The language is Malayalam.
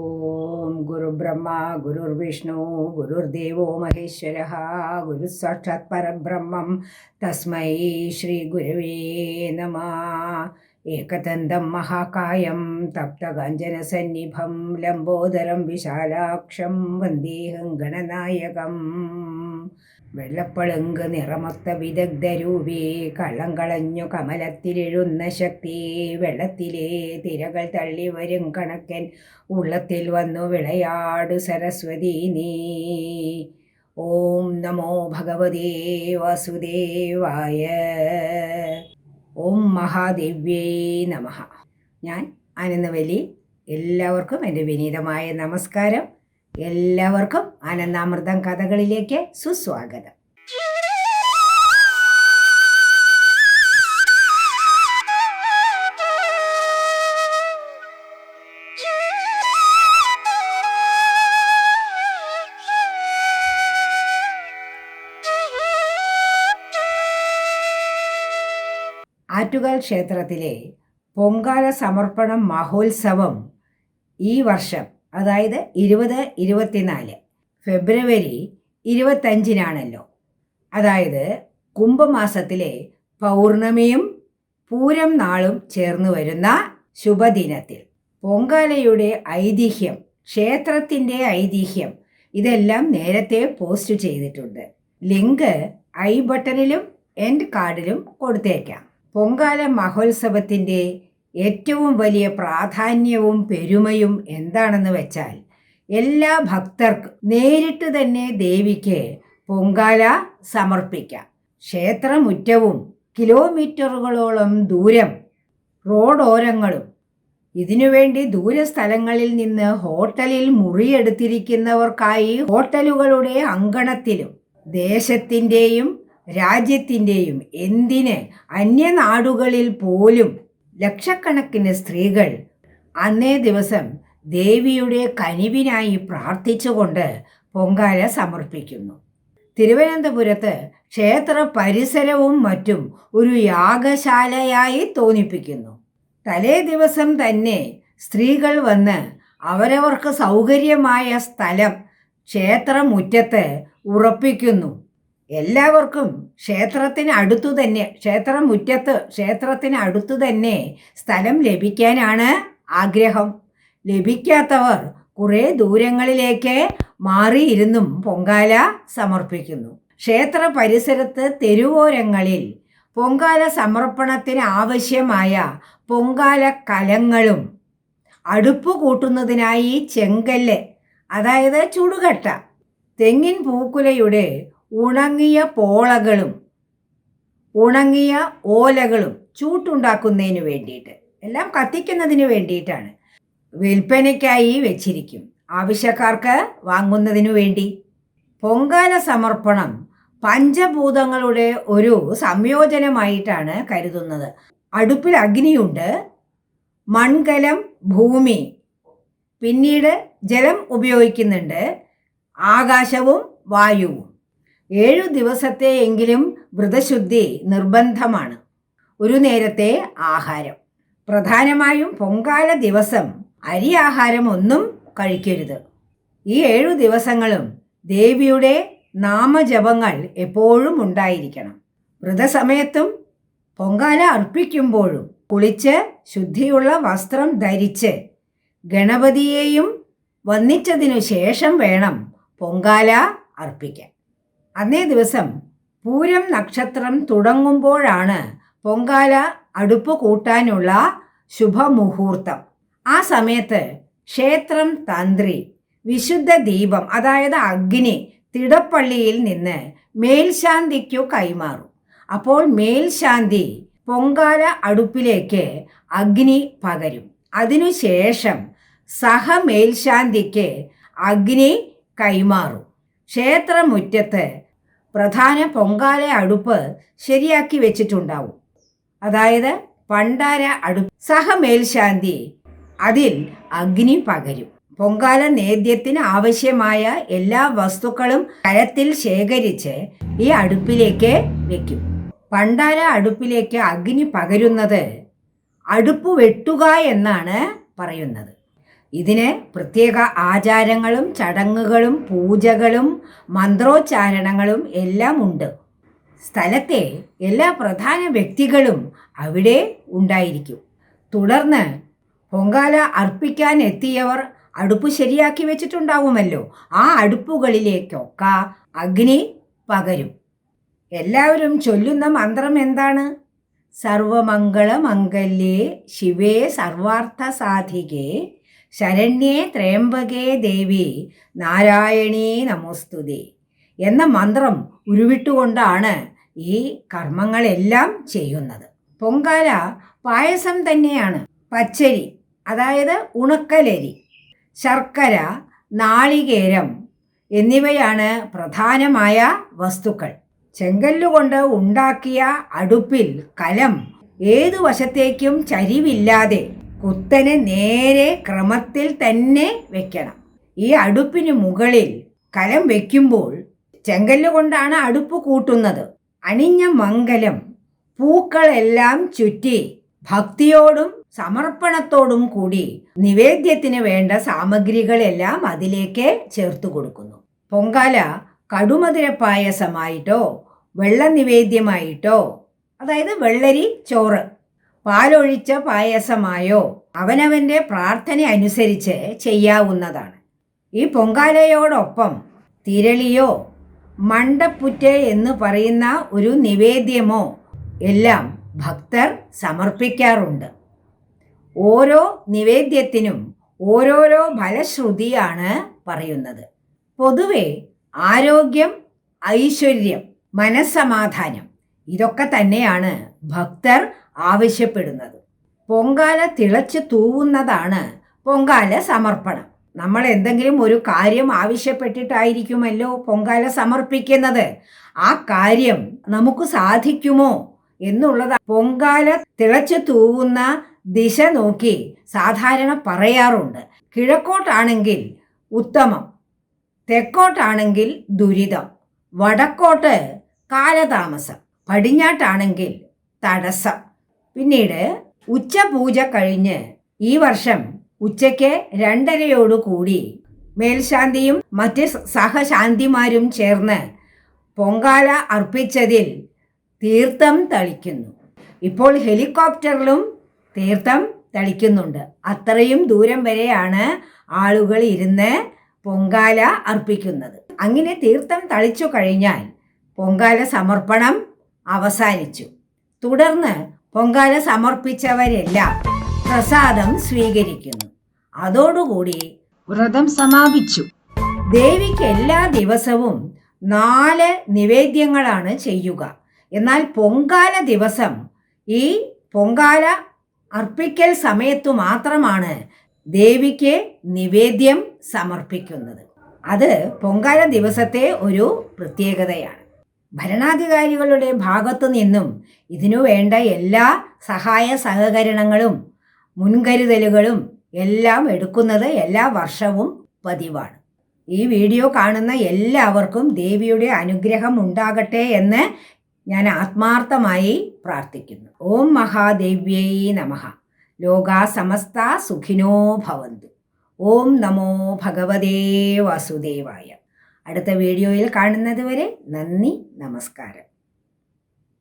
ഓം ഗുരുബ്രഹ്മ ഗുരുർവിഷ്ണു ഗുരുർദേവോ മഹേശ്വര ഗുരു സാക്ഷാത് പരബ്രഹ്മം. തസ്മൈ ശ്രീ ഗുരുവേ നമ. ഏകദന്തം മഹാകായം തപ്തകാഞ്ചനസന്നിഭം ലംബോദരം വിശാലാക്ഷം വന്ദേഹം ഗണനായകം വെള്ളപ്പളുങ്ക് നിറമൊത്ത വിദഗ്ധരൂപേ കള്ളം കളഞ്ഞു കമലത്തിലെഴുന്ന ശക്തി വെള്ളത്തിലെ തിരകൾ തള്ളി വരും കണക്കൻ ഉള്ളത്തിൽ വന്നു വിളയാട് സരസ്വതി നീ. ഓം നമോ ഭഗവതേ വാസുദേവായ. ഓം മഹാദേവ്യേ നമ. ഞാൻ അനന്തവലി എല്ലാവർക്കും എന്റെ വിനീതമായ നമസ്കാരം. എല്ലാവർക്കും അനന്താമൃതം കഥകളിലേക്ക് സുസ്വാഗതം. ആറ്റുകാൽ ക്ഷേത്രത്തിലെ പൊങ്കാല സമർപ്പണം മഹോത്സവം ഈ വർഷം അതായത് ഇരുപത് ഇരുപത്തിനാല് ഫെബ്രുവരി ഇരുപത്തഞ്ചിനാണല്ലോ. അതായത് കുംഭമാസത്തിലെ പൗർണമിയും പൂരം നാളും ചേർന്ന് വരുന്ന ശുഭദിനത്തിൽ. പൊങ്കാലയുടെ ഐതിഹ്യം ക്ഷേത്രത്തിന്റെ ഐതിഹ്യം ഇതെല്ലാം നേരത്തെ പോസ്റ്റ് ചെയ്തിട്ടുണ്ട്. ലിങ്ക് ഐ ബട്ടണിലും എൻഡ് കാർഡിലും കൊടുത്തേക്കാം. പൊങ്കാല മഹോത്സവത്തിന്റെ ഏറ്റവും വലിയ പ്രാധാന്യവും പെരുമയും എന്താണെന്ന് വെച്ചാൽ എല്ലാ ഭക്തർക്കും നേരിട്ട് തന്നെ ദേവിക്ക് പൊങ്കാല സമർപ്പിക്കാം. ക്ഷേത്രമുറ്റവും കിലോമീറ്ററുകളോളം ദൂരം റോഡോരങ്ങളും. ഇതിനുവേണ്ടി ദൂരസ്ഥലങ്ങളിൽ നിന്ന് ഹോട്ടലിൽ മുറിയെടുത്തിരിക്കുന്നവർക്കായി ഹോട്ടലുകളുടെ അങ്കണത്തിലും ദേശത്തിന്റെയും രാജ്യത്തിന്റെയും എന്തിന് അന്യനാടുകളിൽ പോലും ലക്ഷക്കണക്കിന് സ്ത്രീകൾ അന്നേ ദിവസം ദേവിയുടെ കനിവിനായി പ്രാർത്ഥിച്ചുകൊണ്ട് പൊങ്കാല സമർപ്പിക്കുന്നു. തിരുവനന്തപുരത്ത് ക്ഷേത്ര പരിസരവും മറ്റും ഒരു യാഗശാലയായി തോന്നിപ്പിക്കുന്നു. തലേ ദിവസം തന്നെ സ്ത്രീകൾ വന്ന് അവരവർക്ക് സൗകര്യമായ സ്ഥലം ക്ഷേത്രമുറ്റത്ത് ഉറപ്പിക്കുന്നു. എല്ലാവർക്കും ക്ഷേത്രത്തിന് അടുത്തു തന്നെ ക്ഷേത്രമുറ്റത്ത് ക്ഷേത്രത്തിന് അടുത്തു തന്നെ സ്ഥലം ലഭിക്കാനാണ് ആഗ്രഹം. ലഭിക്കാത്തവർ കുറേ ദൂരങ്ങളിലേക്ക് മാറിയിരുന്നും പൊങ്കാല സമർപ്പിക്കുന്നു. ക്ഷേത്ര പരിസരത്ത് തെരുവോരങ്ങളിൽ പൊങ്കാല സമർപ്പണത്തിന് ആവശ്യമായ പൊങ്കാല കലങ്ങളും അടുപ്പ് കൂട്ടുന്നതിനായി ചെങ്കല്ല് അതായത് ചുടുകട്ട തെങ്ങിൻ പൂക്കുലയുടെ ഉണങ്ങിയ പോളകളും ഉണങ്ങിയ ഓലകളും ചൂട്ടുണ്ടാക്കുന്നതിന് വേണ്ടിയിട്ട് എല്ലാം കത്തിക്കുന്നതിന് വേണ്ടിയിട്ടാണ്. വിൽപ്പനയ്ക്കായി വെച്ചിരിക്കും. ആവശ്യക്കാർക്ക് വാങ്ങുന്നതിനു വേണ്ടി. പൊങ്കാല സമർപ്പണം പഞ്ചഭൂതങ്ങളുടെ ഒരു സംയോജനമായിട്ടാണ് കരുതുന്നത്. അടുപ്പിൽ അഗ്നിയുണ്ട്. മൺകലം ഭൂമി. പിന്നീട് ജലം ഉപയോഗിക്കുന്നുണ്ട്. ആകാശവും വായുവും. ഏഴു ദിവസത്തെയെങ്കിലും വ്രതശുദ്ധി നിർബന്ധമാണ്. ഒരു നേരത്തെ ആഹാരം. പ്രധാനമായും പൊങ്കാല ദിവസം അരി ആഹാരം ഒന്നും കഴിക്കരുത്. ഈ ഏഴു ദിവസങ്ങളും ദേവിയുടെ നാമജപങ്ങൾ എപ്പോഴും ഉണ്ടായിരിക്കണം. വ്രതസമയത്തും പൊങ്കാല അർപ്പിക്കുമ്പോഴും കുളിച്ച് ശുദ്ധിയുള്ള വസ്ത്രം ധരിച്ച് ഗണപതിയെയും വന്നിച്ചതിനു ശേഷം വേണം പൊങ്കാല അർപ്പിക്കാൻ. അന്നേ ദിവസം പൂരം നക്ഷത്രം തുടങ്ങുമ്പോഴാണ് പൊങ്കാല അടുപ്പ് കൂട്ടാനുള്ള ശുഭമുഹൂർത്തം. ആ സമയത്ത് ക്ഷേത്രം തന്ത്രി വിശുദ്ധ ദീപം അതായത് അഗ്നി തിടപ്പള്ളിയിൽ നിന്ന് മേൽശാന്തിക്കു കൈമാറും. അപ്പോൾ മേൽശാന്തി പൊങ്കാല അടുപ്പിലേക്ക് അഗ്നി പകരും. അതിനുശേഷം സഹമേൽശാന്തിക്ക് അഗ്നി കൈമാറും. ക്ഷേത്രമുറ്റത്ത് പ്രധാന പൊങ്കാല അടുപ്പ് ശരിയാക്കി വെച്ചിട്ടുണ്ടാവും. അതായത് പണ്ടാര അടുപ്പ്. സഹമേൽശാന്തി അതിൽ അഗ്നി പകരും. പൊങ്കാല നേദ്യത്തിന് ആവശ്യമായ എല്ലാ വസ്തുക്കളും കരത്തിൽ ശേഖരിച്ച് ഈ അടുപ്പിലേക്ക് വെക്കും. പണ്ടാര അടുപ്പിലേക്ക് അഗ്നി പകരുന്നത് അടുപ്പ് വെട്ടുക എന്നാണ് പറയുന്നത്. ഇതിന് പ്രത്യേക ആചാരങ്ങളും ചടങ്ങുകളും പൂജകളും മന്ത്രോച്ചാരണങ്ങളും എല്ലാം ഉണ്ട്. സ്ഥലത്തെ എല്ലാ പ്രധാന വ്യക്തികളും അവിടെ ഉണ്ടായിരിക്കും. തുടർന്ന് പൊങ്കാല അർപ്പിക്കാൻ എത്തിയവർ അടുപ്പ് ശരിയാക്കി വെച്ചിട്ടുണ്ടാവുമല്ലോ. ആ അടുപ്പുകളിലേക്കൊക്കെ അഗ്നി പകരും. എല്ലാവരും ചൊല്ലുന്ന മന്ത്രം എന്താണ്? സർവമംഗളമംഗല്യേ ശിവേ സർവാർത്ഥ സാധികേ ശരണ്യേ ത്രയംബകേ ദേവി നാരായണീ നമോസ്തുതി എന്ന മന്ത്രം ഉരുവിട്ടുകൊണ്ടാണ് ഈ കർമ്മങ്ങളെല്ലാം ചെയ്യുന്നത്. പൊങ്കാല പായസം തന്നെയാണ്. പച്ചരി അതായത് ഉണക്കലരി ശർക്കര നാളികേരം എന്നിവയാണ് പ്രധാനമായ വസ്തുക്കൾ. ചെങ്കല്ലുകൊണ്ട് ഉണ്ടാക്കിയ അടുപ്പിൽ കലം ഏതു വശത്തേക്കും ചരിവില്ലാതെ കുത്തനെ നേരെ ക്രമത്തിൽ തന്നെ വെക്കണം. ഈ അടുപ്പിന് മുകളിൽ കലം വെക്കുമ്പോൾ ചെങ്കല്ലുകൊണ്ടാണ് അടുപ്പ് കൂട്ടുന്നത്. അണിഞ്ഞ മംഗലം പൂക്കളെല്ലാം ചുറ്റി ഭക്തിയോടും സമർപ്പണത്തോടും കൂടി നിവേദ്യത്തിന് വേണ്ട സാമഗ്രികളെല്ലാം അതിലേക്ക് ചേർത്ത് കൊടുക്കുന്നു. പൊങ്കാല കടുമതിര പായസമായിട്ടോ വെള്ള നിവേദ്യമായിട്ടോ അതായത് വെള്ളരി ചോറ് പാലൊഴിച്ച പായസമായോ? അവനവന്റെ പ്രാർത്ഥന അനുസരിച്ച് ചെയ്യാവുന്നതാണ്. ഈ പൊങ്കാലയോടൊപ്പം തിരളിയോ മണ്ടപ്പുറ്റ് എന്ന് പറയുന്ന ഒരു നിവേദ്യമോ എല്ലാം ഭക്തർ സമർപ്പിക്കാറുണ്ട്. ഓരോ നിവേദ്യത്തിനും ഓരോരോ ഫലശ്രുതിയാണ് പറയുന്നത്. പൊതുവെ ആരോഗ്യം ഐശ്വര്യം മനസ്സമാധാനം ഇതൊക്കെ തന്നെയാണ് ഭക്തർ ആവശ്യപ്പെടുന്നത്. പൊങ്കാല തിളച്ച് തൂവുന്നതാണ് പൊങ്കാല സമർപ്പണം. നമ്മൾ എന്തെങ്കിലും ഒരു കാര്യം ആവശ്യപ്പെട്ടിട്ടായിരിക്കുമല്ലോ പൊങ്കാല സമർപ്പിക്കുന്നത്. ആ കാര്യം നമുക്ക് സാധിക്കുമോ എന്നുള്ളത് പൊങ്കാല തിളച്ചു തൂവുന്ന ദിശ നോക്കി സാധാരണ പറയാറുണ്ട്. കിഴക്കോട്ടാണെങ്കിൽ ഉത്തമം തെക്കോട്ടാണെങ്കിൽ ദുരിതം വടക്കോട്ട് കാലതാമസം പടിഞ്ഞാട്ടാണെങ്കിൽ തടസ്സം. പിന്നീട് ഉച്ചപൂജ കഴിഞ്ഞ് ഈ വർഷം ഉച്ചയ്ക്ക് രണ്ടരയോടുകൂടി മേൽശാന്തിയും മറ്റ് സഹശാന്തിമാരും ചേർന്ന് പൊങ്കാല അർപ്പിച്ചതിൽ തീർത്ഥം തളിക്കുന്നു. ഇപ്പോൾ ഹെലികോപ്റ്ററിലും തീർത്ഥം തളിക്കുന്നുണ്ട്. അത്രയും ദൂരം വരെയാണ് ആളുകൾ ഇരുന്ന് പൊങ്കാല അർപ്പിക്കുന്നത്. അങ്ങനെ തീർത്ഥം തളിച്ചു കഴിഞ്ഞാൽ പൊങ്കാല സമർപ്പണം അവസാനിച്ചു. തുടർന്ന് പൊങ്കാല സമർപ്പിച്ചവരെല്ലാം പ്രസാദം സ്വീകരിക്കുന്നു. അതോടുകൂടി വ്രതം സമാപിച്ചു. ദേവിക്ക് എല്ലാ ദിവസവും നാല് നിവേദ്യങ്ങളാണ് ചെയ്യുക. എന്നാൽ പൊങ്കാല ദിവസം ഈ പൊങ്കാല അർപ്പിക്കൽ സമയത്തു മാത്രമാണ് ദേവിക്ക് നിവേദ്യം സമർപ്പിക്കുന്നത്. അത് പൊങ്കാല ദിവസത്തെ ഒരു പ്രത്യേകതയാണ്. ഭരണാധികാരികളുടെ ഭാഗത്തു നിന്നും ഇതിനു വേണ്ട എല്ലാ സഹായ സഹകരണങ്ങളും മുൻകരുതലുകളും എല്ലാം എടുക്കുന്നത് എല്ലാ വർഷവും പതിവാണ്. ഈ വീഡിയോ കാണുന്ന എല്ലാവർക്കും ദേവിയുടെ അനുഗ്രഹം ഉണ്ടാകട്ടെ എന്ന് ഞാൻ ആത്മാർത്ഥമായി പ്രാർത്ഥിക്കുന്നു. ഓം മഹാദേവ്യൈ നമഃ. ലോകാ സമസ്ത സുഖിനോ ഭവന്തു. ഓം നമോ ഭഗവതേ വാസുദേവായ. അടുത്ത വീഡിയോയിൽ കാണുന്നതുവരെ നന്ദി നമസ്കാരം.